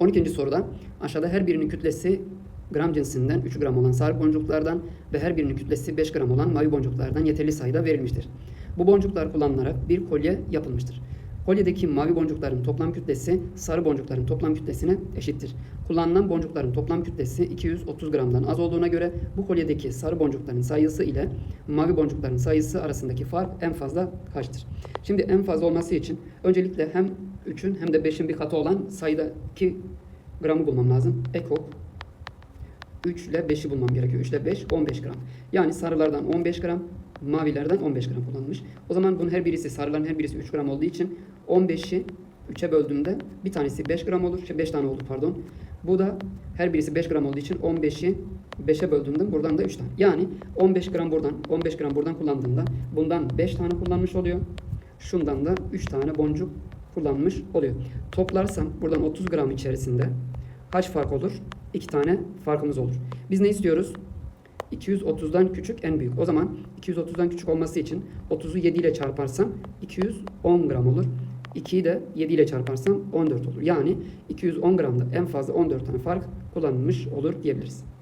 12. soruda aşağıda her birinin kütlesi gram cinsinden 3 gram olan sarı boncuklardan ve her birinin kütlesi 5 gram olan mavi boncuklardan yeterli sayıda verilmiştir. Bu boncuklar kullanılarak bir kolye yapılmıştır. Kolyedeki mavi boncukların toplam kütlesi sarı boncukların toplam kütlesine eşittir. Kullanılan boncukların toplam kütlesi 230 gramdan az olduğuna göre bu kolyedeki sarı boncukların sayısı ile mavi boncukların sayısı arasındaki fark en fazla kaçtır? Şimdi en fazla olması için öncelikle hem 3'ün hem de 5'in bir katı olan sayıdaki gramı bulmam lazım. Ekok 3 ile 5'i bulmam gerekiyor. 3 ile 5 15 gram. Yani sarılardan 15 gram, mavilerden 15 gram kullanılmış. O zaman bunun her birisi sarıların her birisi 3 gram olduğu için 15'i 3'e böldüğümde bir tanesi 5 gram olur. Şey 5 tane oldu pardon. Bu da her birisi 5 gram olduğu için 15'i 5'e böldüğümde buradan da 3 tane. Yani 15 gram buradan 15 gram buradan kullandığımda bundan 5 tane kullanmış oluyor. Şundan da 3 tane boncuk kullanmış oluyor. Toplarsam buradan 30 gram içerisinde kaç fark olur? 2 tane farkımız olur. Biz ne istiyoruz? 230'dan küçük en büyük. O zaman 230'dan küçük olması için 30'u 7 ile çarparsam 210 gram olur. 2'yi de 7 ile çarparsam 14 olur. Yani 210 gramda en fazla 14 tane fark kullanılmış olur diyebiliriz.